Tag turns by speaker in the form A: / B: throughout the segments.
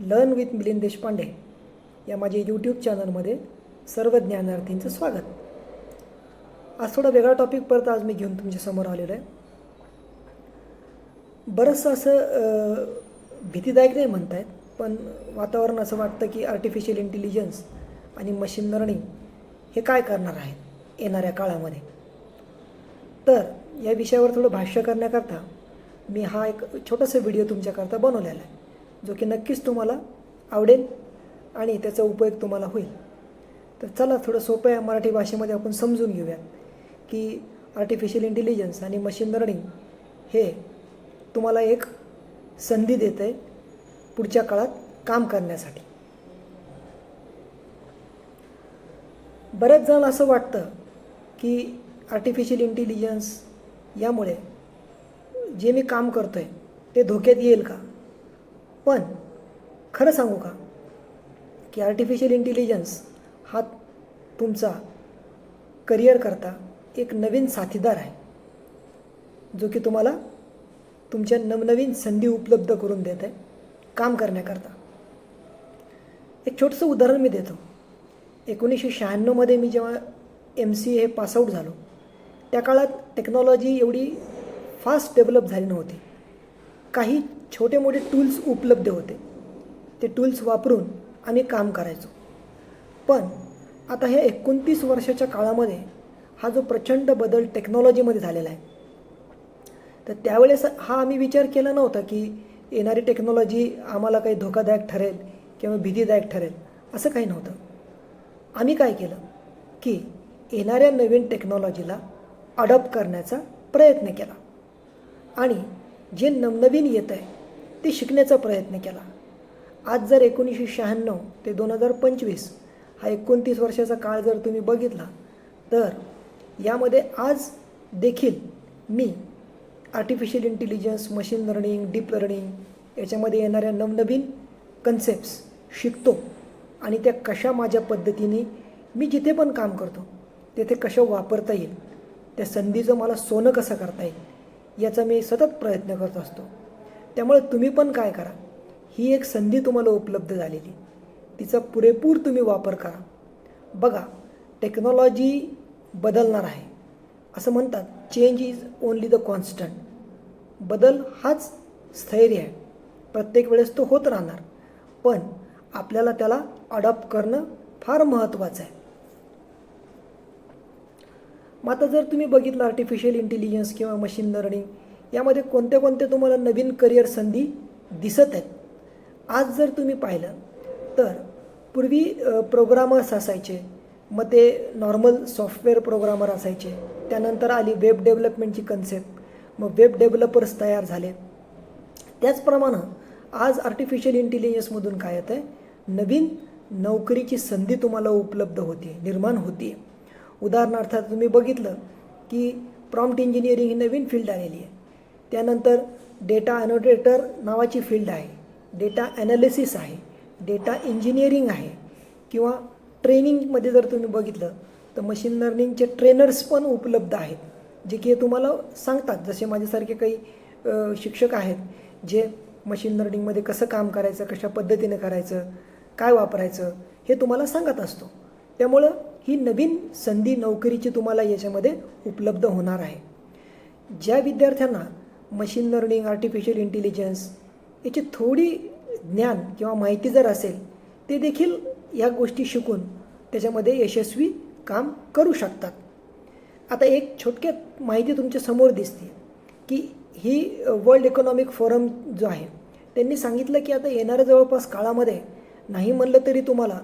A: Learn with Milind Deshpande या माझ्या YouTube चॅनलमध्ये सर्व ज्ञानार्थींचं स्वागत. आज थोडा वेगळा टॉपिक परत आज मी घेऊन तुमच्यासमोर आलेलो आहे. बरंचसं असं भीतीदायक नाही म्हणतायत पण वातावरण असं वाटतं की आर्टिफिशियल इंटेलिजन्स आणि मशीन लर्निंग हे काय करणार आहेत येणाऱ्या काळामध्ये? तर या विषयावर थोडं भाष्य करण्याकरता मी हा एक छोटासा व्हिडिओ तुमच्याकरता बनवलेला आहे. जो की नक्कीच तुम्हाला आवडेल आणि त्याचा उपयोग तुम्हाला होईल. तर चला थोडं सोपं आहे मराठी भाषेमध्ये आपण समजून घेऊयात की आर्टिफिशियल इंटेलिजन्स आणि मशीन लर्निंग हे तुम्हाला एक संधी देत आहे पुढच्या काळात काम करण्यासाठी. बऱ्याच जण असं वाटतं की आर्टिफिशियल इंटेलिजन्स यामुळे जे मी काम करतो आहे ते धोक्यात येईल का? पण खरं सांगू का? की आर्टिफिशियल इंटेलिजन्स हा तुमचा करिअर करता एक नवीन साथीदार आहे. जो की तुम्हाला तुमच्या नवनवीन संधी उपलब्ध करून देत आहे काम करण्याकरता. एक छोटंसं उदाहरण मी देतो. एकोणीसशे शहाण्णवमध्ये मी जेव्हा एम सी ए हे पासआउट झालो त्या काळात टेक्नॉलॉजी एवढी फास्ट डेव्हलप झाली नव्हती. काही छोटे मोठे टूल्स उपलब्ध होते. ते टूल्स वापरून आम्ही काम करायचो. पण आता ह्या एकोणतीस वर्षाच्या काळामध्ये हा जो प्रचंड बदल टेक्नॉलॉजीमध्ये झालेला आहे तर त्यावेळेस हा आम्ही विचार केला नव्हता की येणारी टेक्नॉलॉजी आम्हाला काही धोकादायक ठरेल किंवा भीतीदायक ठरेल असं काही नव्हतं. आम्ही काय केलं की येणाऱ्या नवीन टेक्नॉलॉजीला अडॉप्ट करण्याचा प्रयत्न केला. आणि जे नवनवीन येतं आहे ते शिकण्याचा प्रयत्न केला. आज जर एकोणीसशे शहाण्णव ते दोन हजार पंचवीस हा एकोणतीस वर्षाचा काळ जर तुम्ही बघितला तर यामध्ये आज देखील मी artificial intelligence machine learning deep learning याच्यामध्ये येणाऱ्या नवनवीन कन्सेप्ट्स शिकतो आणि त्या कशा माझ्या पद्धतीने मी जिथे पण काम करतो तेथे कशा वापरता येईल त्या संधीचं मला सोनं कसं करता येईल याचा मी सतत प्रयत्न करत असतो. त्यामुळे तुम्ही पण काय करा? ही एक संधी तुम्हाला उपलब्ध झालेली. तिचा पुरेपूर तुम्ही वापर करा. बघा टेक्नॉलॉजी बदलणार आहे. असं म्हणतात change is only the constant बदल हाच स्थैर्य आहे. प्रत्येक वेळेस तो होत राहणार. पण आपल्याला त्याला अडॉप्ट करणं फार महत्त्वाचं आहे. मग आता जर तुम्ही बघितलं आर्टिफिशियल इंटेलिजन्स किंवा मशीन लर्निंग यामध्ये कोणत्या कोणत्या तुम्हाला नवीन करिअर संधी दिसत आहेत? आज जर तुम्ही पाहिलं तर पूर्वी प्रोग्रामर्स असायचे मग ते नॉर्मल सॉफ्टवेअर प्रोग्रामर असायचे. त्यानंतर आली वेब डेव्हलपमेंटची कन्सेप्ट मग वेब डेव्हलपर्स तयार झाले. त्याचप्रमाणे आज आर्टिफिशियल इंटेलिजन्समधून काय येतं आहे नवीन नोकरीची संधी तुम्हाला उपलब्ध होते निर्माण होते उदाहरणार्थ तुम्ही बघितलं की प्रॉम्प्ट इंजिनिअरिंग ही नवीन फील्ड आलेली आहे. त्यानंतर डेटा ॲनोटेटर नावाची फील्ड आहे. डेटा ॲनालिसिस आहे. डेटा इंजिनिअरिंग आहे. किंवा ट्रेनिंगमध्ये जर तुम्ही बघितलं तर मशीन लर्निंगचे ट्रेनर्स पण उपलब्ध आहेत. जे की तुम्हाला सांगतात. जसे माझ्यासारखे काही शिक्षक आहेत जे मशीन लर्निंगमध्ये कसं काम करायचं कशा पद्धतीने करायचं काय वापरायचं हे तुम्हाला सांगत असतो. त्यामुळं ही नवीन संधी नोकरीची तुम्हाला याच्यामध्ये उपलब्ध होणार आहे. ज्या विद्यार्थ्यांना मशीन लर्निंग आर्टिफिशियल इंटेलिजन्स याची थोडी ज्ञान किंवा माहिती जर असेल ते देखील या गोष्टी शिकून त्याच्यामध्ये यशस्वी काम करू शकतात. आता एक छोटक्यात माहिती तुमच्यासमोर दिसते की ही वर्ल्ड इकॉनॉमिक फोरम जो आहे त्यांनी सांगितलं की आता येणाऱ्या जवळपास काळामध्ये नाही म्हणलं तरी तुम्हाला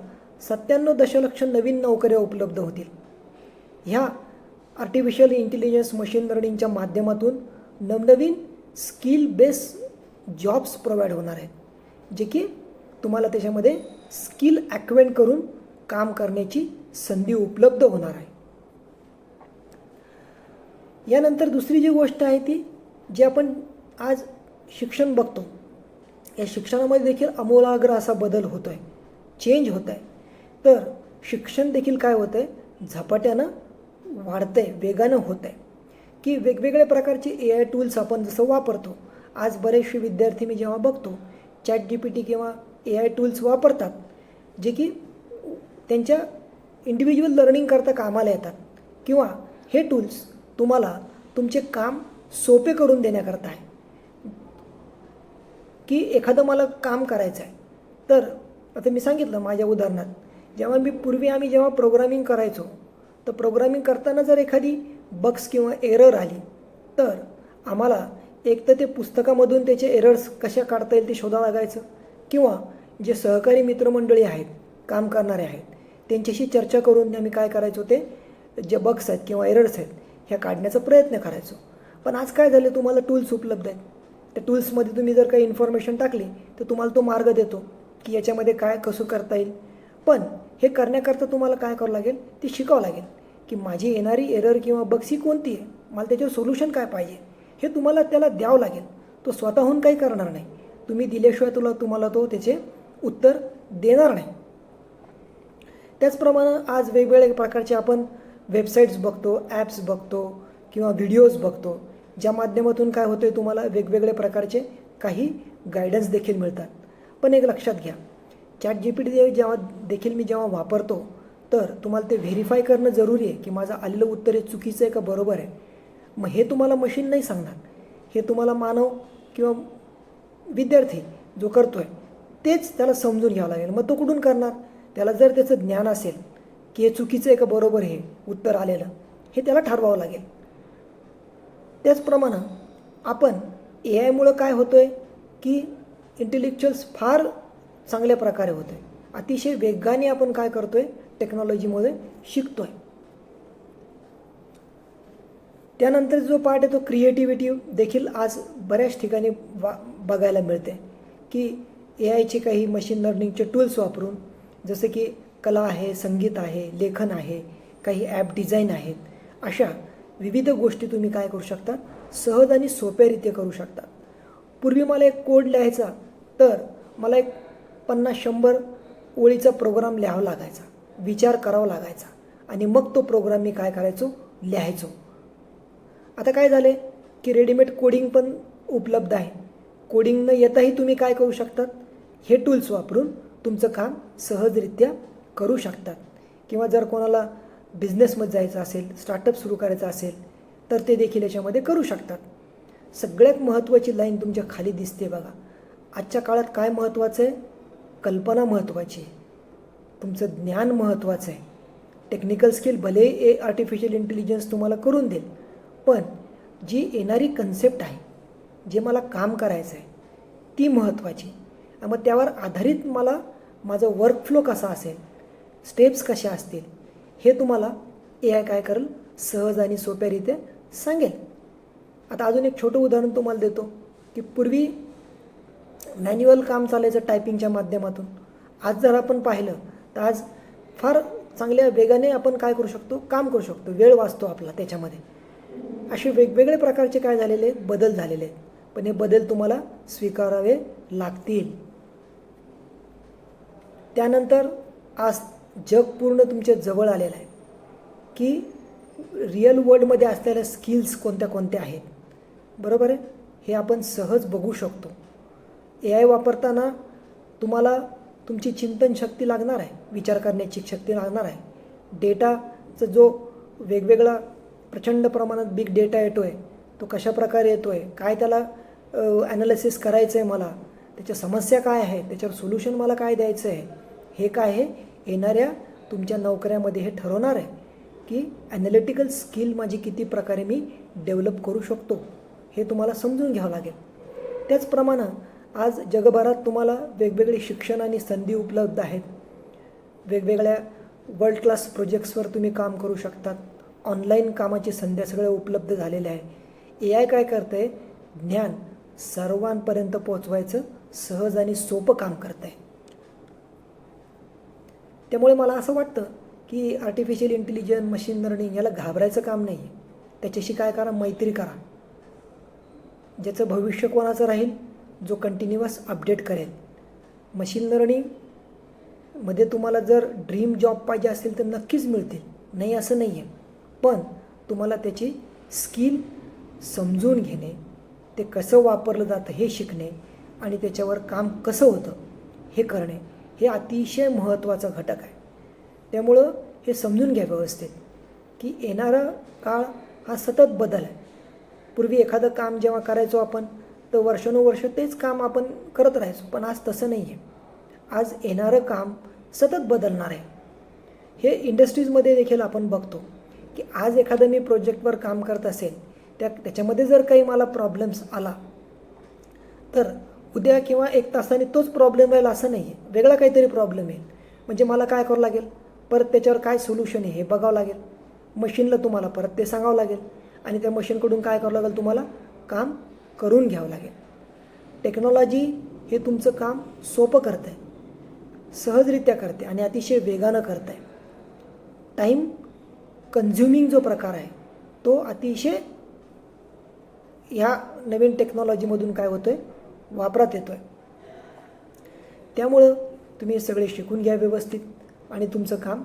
A: सत्त्याण्णव दशलक्ष नवीन नोकऱ्या उपलब्ध होतील. ह्या आर्टिफिशियल इंटेलिजन्स मशीन लर्निंगच्या माध्यमातून नवनवीन स्किल बेस जॉब्स प्रोव्हाइड होणार आहेत जे की तुम्हाला त्याच्यामध्ये स्किल ॲक्वेंट करून काम करण्याची संधी उपलब्ध होणार आहे. यानंतर दुसरी जी गोष्ट आहे ती जी आपण आज शिक्षण बघतो या शिक्षणामध्ये देखील अमूलाग्र असा बदल होतो आहे चेंज होत आहे तर शिक्षण देखील काय होतं आहे झपाट्यानं वाढतं आहे वेगानं होत आहे की वेगवेगळ्या प्रकारचे ए आय टूल्स आपण जसं वापरतो आज बरेचसे विद्यार्थी मी जेव्हा बघतो चॅट जी पी टी किंवा ए आय टूल्स वापरतात जे की त्यांच्या इंडिव्हिज्युअल लर्निंग करता कामाला येतात. किंवा हे टूल्स तुम्हाला तुमचे काम सोपे करून देण्याकरता आहे. की एखादं मला काम करायचं आहे. तर आता मी सांगितलं माझ्या उदाहरणात जेव्हा मी पूर्वी आम्ही जेव्हा प्रोग्रामिंग करायचो तर प्रोग्रामिंग करताना जर एखादी बग्स किंवा एरर आली तर आम्हाला एक तर ते पुस्तकामधून त्याचे एरर्स कशा काढता येईल ते शोधावं लागायचं. किंवा जे सहकारी मित्रमंडळी आहेत काम करणारे आहेत त्यांच्याशी चर्चा करून आम्ही काय करायचो ते जे बग्स आहेत किंवा एरर्स आहेत ह्या काढण्याचा प्रयत्न करायचो. पण आज काय झालं तुम्हाला टूल्स उपलब्ध आहेत. त्या टूल्समध्ये तुम्ही जर काही इन्फॉर्मेशन टाकली तर तुम्हाला तो मार्ग देतो की याच्यामध्ये काय कसं करता येईल. पण हे करण्याकरता तुम्हाला काय करावं लागेल? ते शिकावं लागेल. की माझी येणारी एरर किंवा बक्षी कोणती आहे? मला त्याच्यावर सोल्युशन काय पाहिजे? हे तुम्हाला त्याला द्यावं लागेल. तो स्वतःहून काही करणार नाही. तुम्ही दिल्याशिवाय तुला तुम्हाला तो त्याचे उत्तर देणार नाही. त्याचप्रमाणे आज वेगवेगळ्या प्रकारचे आपण वेबसाईट्स बघतो ॲप्स बघतो किंवा व्हिडिओज बघतो ज्या माध्यमातून काय होतं आहे तुम्हाला वेगवेगळ्या प्रकारचे काही गायडन्स देखील मिळतात. पण एक लक्षात घ्या. चॅट जी पी टी जेव्हा देखील मी जेव्हा वापरतो तर तुम्हाला ते व्हेरीफाय करणं जरुरी आहे की माझं आलेलं उत्तर हे चुकीचं आहे का बरोबर आहे? मग हे तुम्हाला मशीन नाही सांगणार. हे तुम्हाला मानव किंवा विद्यार्थी जो करतो आहे तेच त्याला समजून घ्यावं लागेल. मग तो कुठून करणार? त्याला जर त्याचं ज्ञान असेल की हे चुकीचं आहे का बरोबर हे उत्तर आलेलं हे त्याला ठरवावं लागेल. त्याचप्रमाणे आपण ए आयमुळं काय होतो आहे की इंटेलेक्च्युअल्स फार चांगल्या प्रकारे होतं आहे अतिशय वेगाने आपण काय करतो आहे टेक्नॉलॉजीमध्ये शिकतो आहे त्यानंतर जो पार्ट आहे तो क्रिएटिव्हिटी देखील आज बऱ्याच ठिकाणी वा बघायला मिळते. की ए आयचे काही मशीन लर्निंगचे टूल्स वापरून जसं की कला आहे संगीत आहे लेखन आहे काही ॲप डिझाईन आहेत अशा विविध गोष्टी तुम्ही काय करू शकता? सहज आणि सोप्यारीत्या करू शकता. पूर्वी मला एक कोड लिहायचा तर मला एक पन्नास शंभर ओळीचा प्रोग्राम लिहावा लागायचा. विचार करावा लागायचा. आणि मग तो प्रोग्राम मी काय करायचो? लिहायचो. आता काय झाले की रेडीमेड कोडिंग पण उपलब्ध आहे. कोडिंग न येताही तुम्ही काय करू शकतात? हे टूल्स वापरून तुमचं काम सहजरित्या करू शकतात. किंवा जर कोणाला बिझनेसमध्ये जायचं असेल स्टार्टअप सुरू करायचं असेल तर ते देखील याच्यामध्ये करू शकतात. सगळ्यात महत्त्वाची लाईन तुमच्या खाली दिसते बघा. आजच्या काळात काय महत्त्वाचं आहे? कल्पना महत्त्वाची आहे. तुमचं ज्ञान महत्त्वाचं आहे. टेक्निकल स्किल भले ए आर्टिफिशियल इंटेलिजन्स तुम्हाला करून देईल पण जी येणारी कन्सेप्ट आहे जे मला काम करायचं आहे ती महत्त्वाची मग त्यावर आधारित मला माझं वर्कफ्लो कसा असेल स्टेप्स कशा असतील हे तुम्हाला ए आय काय करेल सहज आणि सोप्यारीत्या सांगेल. आता अजून एक छोटं उदाहरण तुम्हाला देतो की पूर्वी मॅन्युअल काम चालायचं टायपिंगच्या माध्यमातून. आज जर आपण पाहिलं तर आज फार चांगल्या वेगाने आपण काय करू शकतो? काम करू शकतो. वेळ वाचतो आपला त्याच्यामध्ये. असे वेगवेगळे प्रकारचे काय झालेले? बदल झालेले. आहेत पण हे बदल तुम्हाला स्वीकारावे लागतील. त्यानंतर आज जग पूर्ण तुमच्या जवळ आलेलं आहे. की रिअल वर्ल्डमध्ये असलेल्या स्किल्स कोणत्या कोणत्या आहेत? बरोबर आहे? हे आपण सहज बघू शकतो. ए आय वापरताना तुम्हाला तुमची चिंतन शक्ती लागणार आहे विचार करण्याची शक्ती लागणार आहे. डेटाचा जो वेगवेगळा प्रचंड प्रमाणात बिग डेटा येतो आहे तो कशा प्रकारे येतो आहे काय त्याला ॲनालिसिस करायचं आहे मला त्याच्या समस्या काय आहे त्याच्यावर सोल्युशन मला काय द्यायचं आहे हे काय आहे येणाऱ्या तुमच्या नोकऱ्यामध्ये हे ठरवणार आहे की ॲनालिटिकल स्किल माझी किती प्रकारे मी डेव्हलप करू शकतो हे तुम्हाला समजून घ्यावं लागेल. त्याचप्रमाणे आज जगभरात तुम्हाला वेगवेगळे शिक्षण आणि संधी उपलब्ध आहेत. वेगवेगळ्या वर्ल्ड क्लास प्रोजेक्ट्सवर तुम्ही काम करू शकतात. ऑनलाईन कामाची संध्या सगळ्या उपलब्ध झालेल्या आहे. ए आय काय करतं आहे ज्ञान सर्वांपर्यंत पोचवायचं सहज आणि सोपं काम करत आहे त्यामुळे मला असं वाटतं की आर्टिफिशियल इंटेलिजन्स मशीन लर्निंग याला घाबरायचं काम नाही आहे त्याच्याशी काय करा? मैत्री करा. ज्याचं भविष्य कोणाचं राहील? जो कंटिन्युअस अपडेट करेल. मशीन लर्निंगमध्ये तुम्हाला जर ड्रीम जॉब पाहिजे असेल तर नक्कीच मिळतील. नाही असं नाही आहे पण तुम्हाला त्याची स्किल समजून घेणे ते कसं वापरलं जातं हे शिकणे आणि त्याच्यावर काम कसं होतं हे करणे हे अतिशय महत्त्वाचा घटक आहे. त्यामुळं हे समजून घ्या व्यवस्थित की येणारा काळ हा सतत बदल आहे. पूर्वी एखादं काम जेव्हा करायचो आपण तर वर्षानुवर्ष तेच काम आपण करत राहायचो पण आज तसं नाही आहे आज येणारं काम सतत बदलणार आहे. हे इंडस्ट्रीजमध्ये देखील आपण बघतो की आज एखादं मी प्रोजेक्टवर काम करत असेल त्या त्याच्यामध्ये जर काही मला प्रॉब्लेम्स आला तर उद्या किंवा एक तासाने तोच प्रॉब्लेम राहील असं नाही आहे वेगळा काहीतरी प्रॉब्लेम येईल. म्हणजे मला काय करावं लागेल? परत त्याच्यावर काय सोल्युशन आहे हे बघावं लागेल. मशीनला तुम्हाला परत ते सांगावं लागेल. आणि त्या मशीनकडून काय करावं लागेल तुम्हाला? काम करून घ्यावं लागेल. टेक्नॉलॉजी हे तुमचं काम सोपं करतं आहे सहजरित्या करते आणि अतिशय वेगानं करत आहे टाईम कन्झ्युमिंग जो प्रकार आहे तो अतिशय ह्या नवीन टेक्नॉलॉजीमधून काय होतो आहे वापरात येतो आहे त्यामुळं तुम्ही सगळे शिकून घ्या व्यवस्थित आणि तुमचं काम